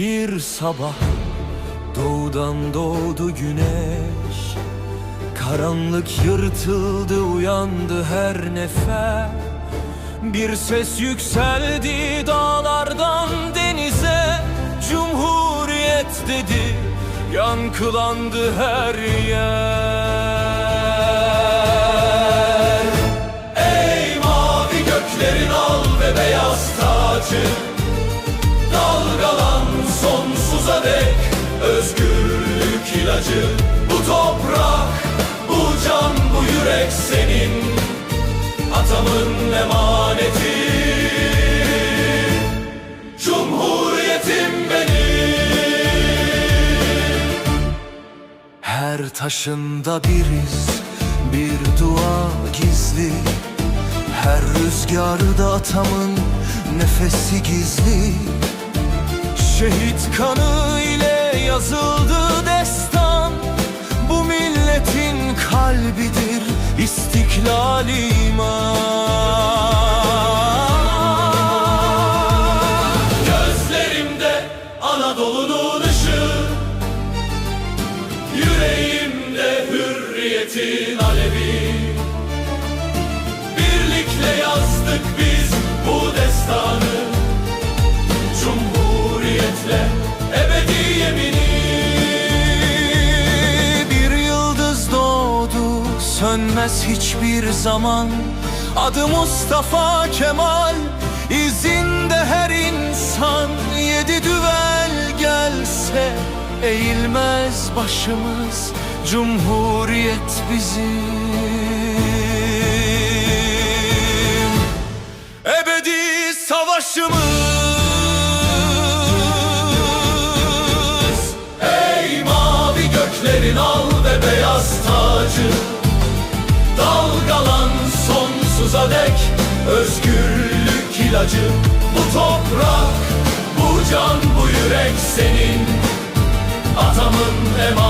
Bir sabah doğudan doğdu güneş Karanlık yırtıldı uyandı her nefer. Bir ses yükseldi dağlardan denize Cumhuriyet dedi yankılandı her yer Bu toprak, bu can, bu yürek senin. Atamın emaneti. Cumhuriyetim benim. Her taşında bir iz Bir dua gizli. Her rüzgarda atamın nefesi gizli. Şehit kanı ile yazıldı kalbidir istiklal iman Gözlerimde Anadolu'nun ışığı Yüreğimde hürriyetin alevi. Birlikle yazdık biz bu destanı Cumhuriyetle sönmez hiçbir zaman. Adı Mustafa Kemal. İzinde her insan. Yedi düvel gelse eğilmez başımız. Cumhuriyet bizim. Ebedi savaşımız sonsuza dek Özgürlük ilacı. Bu toprak, bu can, bu yürek senin. Atamın emaneti